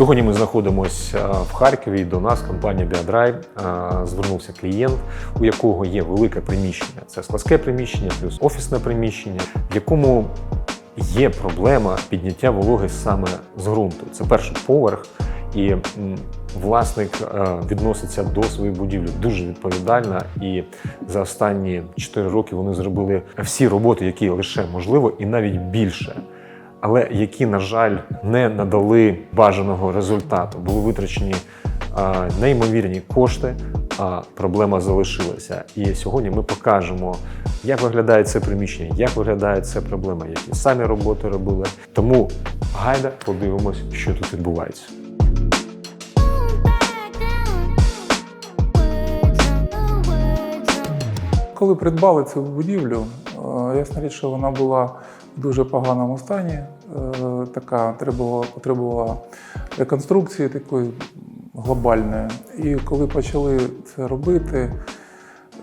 Сьогодні ми знаходимося в Харкові. До нас компанія Біодрайв звернувся клієнт, у якого є велике приміщення. Це складське приміщення, плюс офісне приміщення, в якому є проблема підняття вологи саме з ґрунту. Це перший поверх, і власник е, відноситься до своєї будівлі дуже відповідально. І за останні 4 роки вони зробили всі роботи, які лише можливо, і навіть більше. Але які, на жаль, не надали бажаного результату. Були витрачені а, неймовірні кошти, а проблема залишилася. І сьогодні ми покажемо, як виглядає це приміщення, як виглядає ця проблема, які самі роботи робили. Тому гайда подивимось, що тут відбувається. Коли придбали цю будівлю, ясна річ, що вона була в дуже поганому стані. Е, Така требувала, потребувала реконструкції такої глобальної. І коли почали це робити,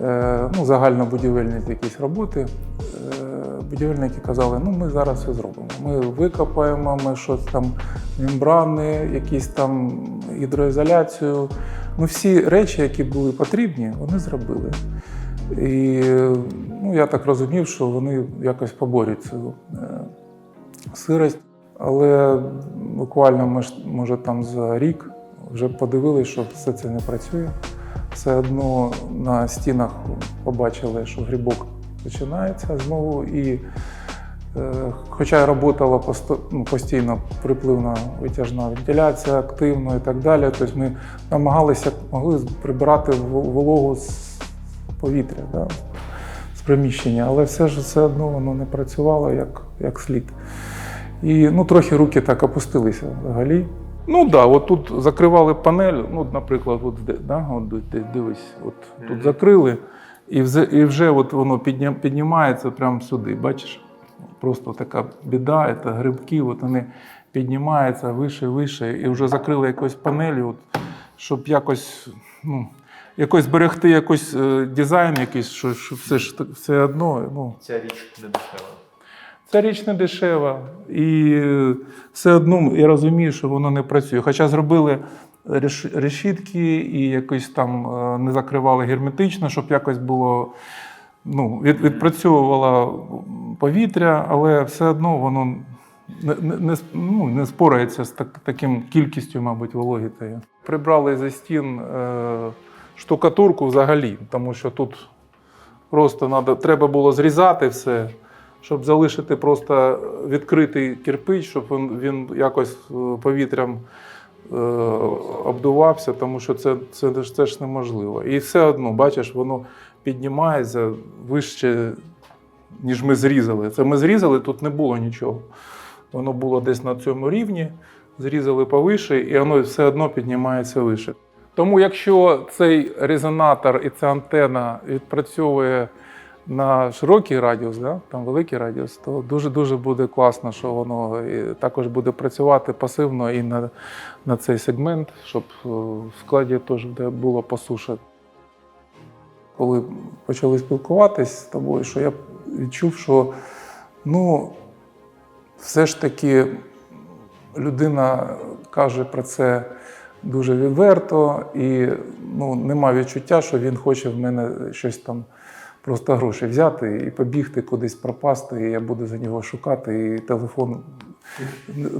е, ну, загальнобудівельні якісь роботи, е, будівельники казали, ну ми зараз все зробимо. Ми викопаємо, ми щось там, мембрани, якісь там гідроізоляцію. Ну, всі речі, які були потрібні, вони зробили. І ну, я так розумів, що вони якось поборють цю е, сирость. Але буквально може там за рік вже подивилися, що все це не працює. Все одно на стінах побачили, що грибок починається знову. І е, хоча працювала ну, постійно припливна витяжна вентиляція активно і так далі. Тобто ми намагалися могли прибирати вологу з повітря, да, з приміщення, але все ж все одно воно не працювало як, як слід. І ну, трохи руки так опустилися взагалі. Ну так, да, от тут закривали панель, ну, наприклад, от, да, от, ди- ди- дивись, от тут закрили, і вже, і вже от воно піднімається прямо сюди, бачиш? Просто така біда, це грибки, от вони піднімаються вище, вище, і вже закрили якоюсь панелью, от, щоб якось, ну, якось зберегти якийсь е, дизайн, якийсь, що, що все ж все одно. Ну, Ця річ не дешева. Ця річ не дешева, і е, все одно я розумію, що воно не працює. Хоча зробили реш- решітки і якось там е, не закривали герметично, щоб якось було ну, від, відпрацьовувало повітря, але все одно воно не, не, ну, не спорається з так, таким кількістю, мабуть, вологи. Прибрали зі стін е, штукатурку взагалі, тому що тут просто надо, треба було зрізати все щоб залишити просто відкритий кирпич, щоб він, він якось е, повітрям е, обдувався, тому що це, це, ж- це ж неможливо. І все одно, бачиш, воно піднімається вище, ніж ми зрізали. Це ми зрізали, тут не було нічого. Воно було десь на цьому рівні, зрізали повише, і воно все одно піднімається вище. Тому якщо цей резонатор і ця антена відпрацьовує на широкий радіус, да, там великий радіус, то дуже-дуже буде класно, що воно також буде працювати пасивно і на, на цей сегмент, щоб е, в складі теж було по суші. Коли почали спілкуватись з тобою, що я відчув, що ну, все ж таки людина каже про це дуже відверто, і ну, нема відчуття, що він хоче в мене щось там просто гроші взяти і побігти кудись пропасти, і я буду за нього шукати, і телефон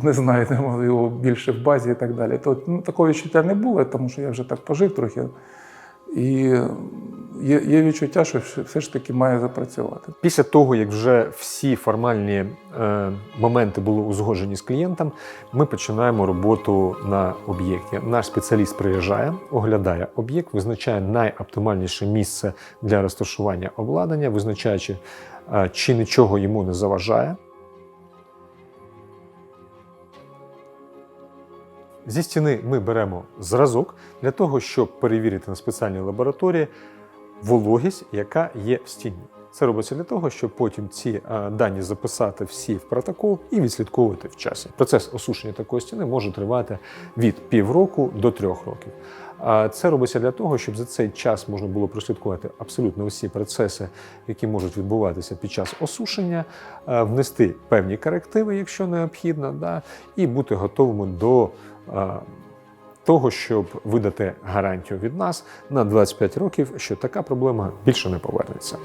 не знаю, нема його більше в базі і так далі. То ну, такого відчуття не було, тому що я вже так пожив трохи. І є, є відчуття, що все- ж таки має запрацювати. Після того, як вже всі формальні е, моменти були узгоджені з клієнтом, ми починаємо роботу на об'єкті. Наш спеціаліст приїжджає, оглядає об'єкт, визначає найоптимальніше місце для розташування обладнання, визначаючи, е, чи нічого йому не заважає. Зі стіни ми беремо зразок для того, щоб перевірити на спеціальній лабораторії вологість, яка є в стіні. Це робиться для того, щоб потім ці е, дані записати всі в протокол і відслідковувати в часі. Процес осушення такої стіни може тривати від півроку до трьох років. А Це робиться для того, щоб за цей час можна було прослідкувати абсолютно усі процеси, які можуть відбуватися під час осушення, е, внести певні корективи, якщо необхідно, да, і бути готовими до того, щоб видати гарантію від нас на 25 років, що така проблема більше не повернеться.